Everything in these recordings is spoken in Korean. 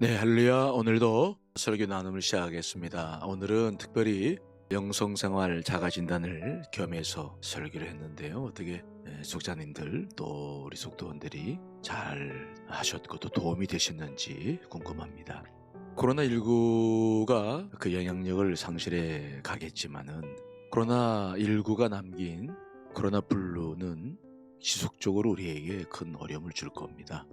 네, 할렐루야. 오늘도 설교 나눔을 시작하겠습니다. 오늘은 특별히 영성생활 자가진단을 겸해서 설교를 했는데요. 어떻게 예, 속자님들 또 우리 속도원들이 잘 하셨고 또 도움이 되셨는지 궁금합니다. 코로나19가 그 영향력을 상실해 가겠지만은 코로나19가 남긴 코로나 블루는 지속적으로 우리에게 큰 어려움을 줄 겁니다.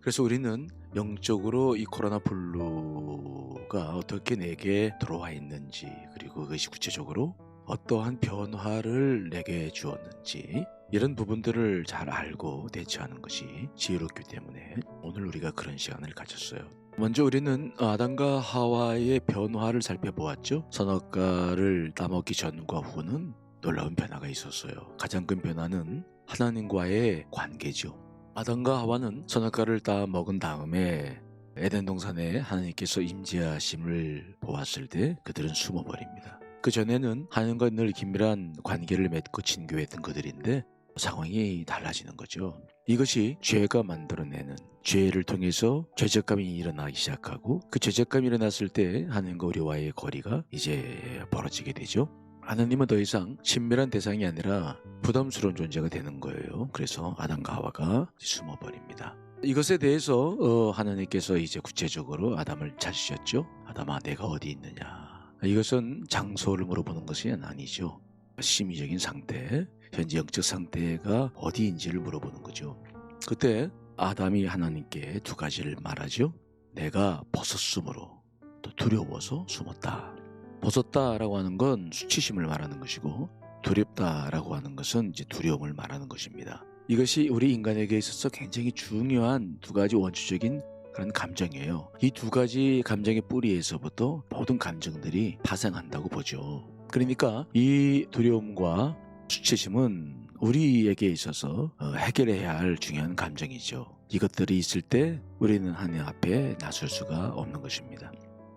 그래서 우리는 영적으로 이 코로나 블루가 어떻게 내게 들어와 있는지 그리고 그것이 구체적으로 어떠한 변화를 내게 주었는지 이런 부분들을 잘 알고 대처하는 것이 지혜롭기 때문에 오늘 우리가 그런 시간을 가졌어요. 먼저 우리는 아담과 하와의 변화를 살펴보았죠. 선악과를 따먹기 전과 후는 놀라운 변화가 있었어요. 가장 큰 변화는 하나님과의 관계죠. 아담과 하와는 선악과를 따 먹은 다음에 에덴 동산에 하나님께서 임재하심을 보았을 때 그들은 숨어버립니다. 그 전에는 하나님과 늘 긴밀한 관계를 맺고 친교했던 그들인데 상황이 달라지는 거죠. 이것이 죄가 만들어내는 죄를 통해서 죄책감이 일어나기 시작하고 그 죄책감이 일어났을 때 하나님과 우리와의 거리가 이제 벌어지게 되죠. 하나님은 더 이상 친밀한 대상이 아니라 부담스러운 존재가 되는 거예요. 그래서 아담과 하와가 숨어버립니다. 이것에 대해서 어, 하나님께서 이제 구체적으로 아담을 찾으셨죠. 아담아, 내가 어디 있느냐? 이것은 장소를 물어보는 것이 아니죠. 심리적인 상태, 현재 영적 상태가 어디인지를 물어보는 거죠. 그때 아담이 하나님께 두 가지를 말하죠. 내가 벗었으므로 또 두려워서 숨었다. 벗었다라고 하는 건 수치심을 말하는 것이고 두렵다라고 하는 것은 이제 두려움을 말하는 것입니다. 이것이 우리 인간에게 있어서 굉장히 중요한 두 가지 원초적인 그런 감정이에요. 이 두 가지 감정의 뿌리에서부터 모든 감정들이 파생한다고 보죠. 그러니까 이 두려움과 수치심은 우리에게 있어서 어, 해결해야 할 중요한 감정이죠. 이것들이 있을 때 우리는 하나님 앞에 나설 수가 없는 것입니다.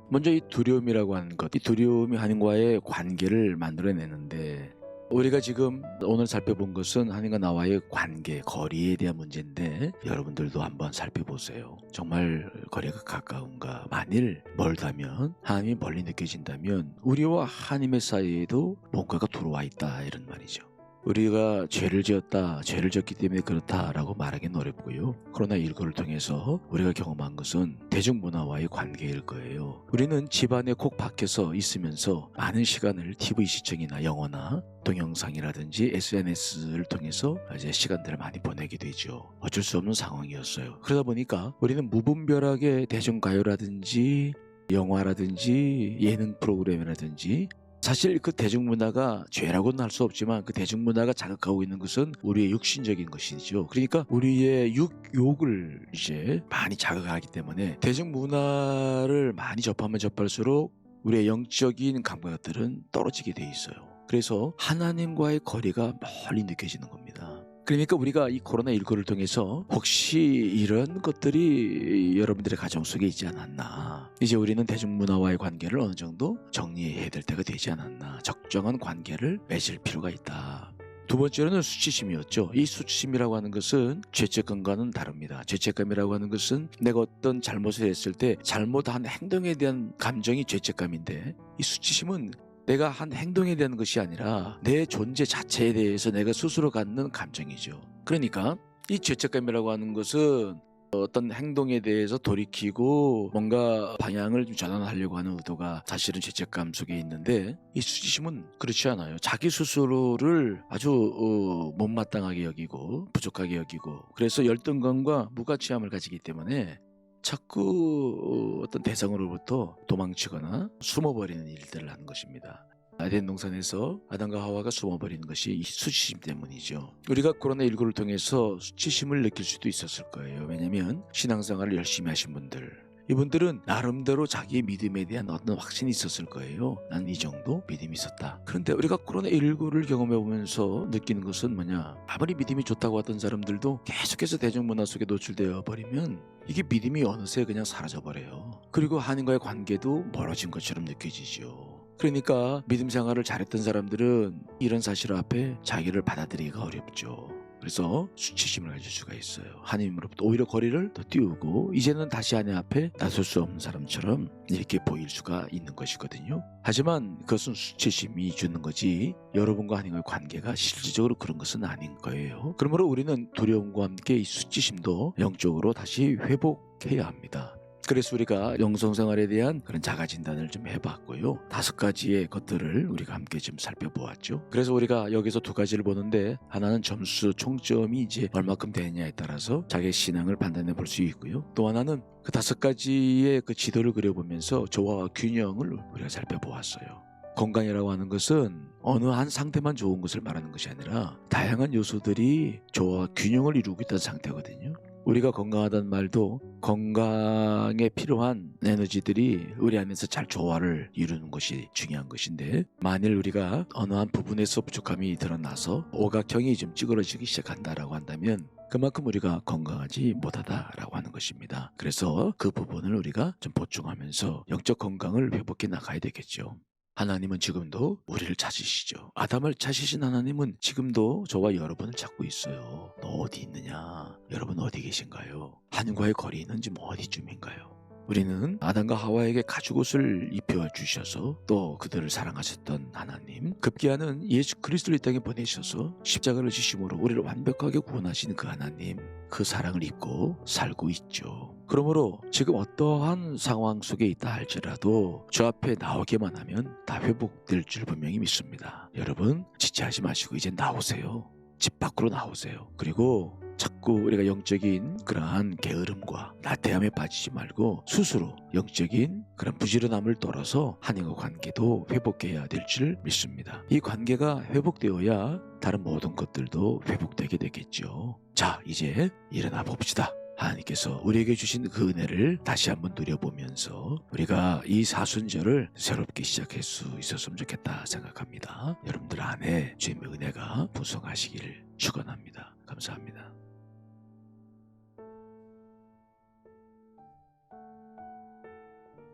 먼저 이 두려움이라고 하는 것, 이 두려움이 하나님과의 관계를 만들어내는데 우리가 지금 오늘 살펴본 것은 하나님과 나와의 관계, 거리에 대한 문제인데 여러분들도 한번 살펴보세요. 정말 거리가 가까운가? 만일 멀다면 하나님이 멀리 느껴진다면 우리와 하나님의 사이에도 뭔가가 들어와 있다 이런 말이죠. 우리가 죄를 지었다, 죄를 지었기 때문에 그렇다라고 말하기는 어렵고요. 그러나 일거를 통해서 우리가 경험한 것은 대중문화와의 관계일 거예요. 우리는 집안에 콕 박혀서 있으면서 많은 시간을 TV 시청이나 영화나 동영상이라든지 SNS를 통해서 이제 시간들을 많이 보내게 되죠. 어쩔 수 없는 상황이었어요. 그러다 보니까 우리는 무분별하게 대중가요라든지 영화라든지 예능 프로그램이라든지 사실 그 대중문화가 죄라고는 할 수 없지만 그 대중문화가 자극하고 있는 것은 우리의 육신적인 것이죠. 그러니까 우리의 육욕을 이제 많이 자극하기 때문에 대중문화를 많이 접하면 접할수록 우리의 영적인 감각들은 떨어지게 돼 있어요. 그래서 하나님과의 거리가 멀리 느껴지는 겁니다. 그러니까 우리가 이 코로나19를 통해서 혹시 이런 것들이 여러분들의 가정 속에 있지 않았나. 이제 우리는 대중문화와의 관계를 어느 정도 정리해야 될 때가 되지 않았나. 적정한 관계를 맺을 필요가 있다. 두 번째로는 수치심이었죠. 이 수치심이라고 하는 것은 죄책감과는 다릅니다. 죄책감이라고 하는 것은 내가 어떤 잘못을 했을 때 잘못한 행동에 대한 감정이 죄책감인데 이 수치심은 내가 한 행동에 대한 것이 아니라 내 존재 자체에 대해서 내가 스스로 갖는 감정이죠. 그러니까 이 죄책감이라고 하는 것은 어떤 행동에 대해서 돌이키고 뭔가 방향을 좀 전환하려고 하는 의도가 사실은 죄책감 속에 있는데 이 수치심은 그렇지 않아요. 자기 스스로를 아주 어, 못마땅하게 여기고 부족하게 여기고 그래서 열등감과 무가치함을 가지기 때문에 자꾸 어떤 대상으로부터 도망치거나 숨어버리는 일들을 하는 것입니다. 아덴 동산에서 아담과 하와가 숨어버리는 것이 이 수치심 때문이죠. 우리가 코로나19를 통해서 수치심을 느낄 수도 있었을 거예요. 왜냐하면 신앙생활을 열심히 하신 분들 이분들은 나름대로 자기의 믿음에 대한 어떤 확신이 있었을 거예요. 난 이 정도 믿음이 있었다. 그런데 우리가 코로나19를 경험해 보면서 느끼는 것은 뭐냐? 아무리 믿음이 좋다고 하던 사람들도 계속해서 대중문화 속에 노출되어 버리면 이게 믿음이 어느새 그냥 사라져 버려요. 그리고 하나님과의 관계도 멀어진 것처럼 느껴지죠. 그러니까 믿음 생활을 잘했던 사람들은 이런 사실 앞에 자기를 받아들이기가 어렵죠. 그래서 수치심을 가질 수가 있어요. 하나님으로부터 오히려 거리를 더 띄우고 이제는 다시 하나님 앞에 나설 수 없는 사람처럼 이렇게 보일 수가 있는 것이거든요. 하지만 그것은 수치심이 주는 거지 여러분과 하나님과의 관계가 실질적으로 그런 것은 아닌 거예요. 그러므로 우리는 두려움과 함께 이 수치심도 영적으로 다시 회복해야 합니다. 그래서 우리가 영성생활에 대한 그런 자가 진단을 좀 해봤고요. 다섯 가지의 것들을 우리가 함께 좀 살펴보았죠. 그래서 우리가 여기서 두 가지를 보는데 하나는 점수 총점이 이제 얼마큼 되느냐에 따라서 자기의 신앙을 판단해 볼 수 있고요. 또 하나는 그 다섯 가지의 그 지도를 그려보면서 조화와 균형을 우리가 살펴보았어요. 건강이라고 하는 것은 어느 한 상태만 좋은 것을 말하는 것이 아니라 다양한 요소들이 조화와 균형을 이루고 있다는 상태거든요. 우리가 건강하다는 말도 건강에 필요한 에너지들이 우리 안에서 잘 조화를 이루는 것이 중요한 것인데 만일 우리가 어느 한 부분에서 부족함이 드러나서 오각형이 좀 찌그러지기 시작한다라고 한다면 그만큼 우리가 건강하지 못하다라고 하는 것입니다. 그래서 그 부분을 우리가 좀 보충하면서 영적 건강을 회복해 나가야 되겠죠. 하나님은 지금도 우리를 찾으시죠. 아담을 찾으신 하나님은 지금도 저와 여러분을 찾고 있어요. 너 어디 있느냐? 여러분 어디 계신가요? 하나님과의 거리는 지금 어디쯤인가요? 우리는 아담과 하와에게 가죽옷을 입혀 주셔서 또 그들을 사랑하셨던 하나님 급기야는 예수 그리스도를 이 땅에 보내셔서 십자가를 지심으로 우리를 완벽하게 구원하신 그 하나님 그 사랑을 입고 살고 있죠. 그러므로 지금 어떠한 상황 속에 있다 할지라도 주 앞에 나오기만 하면 다 회복될 줄 분명히 믿습니다. 여러분 지체하지 마시고 이제 나오세요. 집 밖으로 나오세요. 그리고 자꾸 우리가 영적인 그러한 게으름과 나태함에 빠지지 말고 스스로 영적인 그런 부지런함을 떨어서 하나님과 관계도 회복해야 될 줄 믿습니다. 이 관계가 회복되어야 다른 모든 것들도 회복되게 되겠죠. 자, 이제 일어나 봅시다. 하나님께서 우리에게 주신 그 은혜를 다시 한번 누려보면서 우리가 이 사순절을 새롭게 시작할 수 있었으면 좋겠다 생각합니다. 여러분들 안에 주님의 은혜가 풍성하시기를 축원합니다. 감사합니다.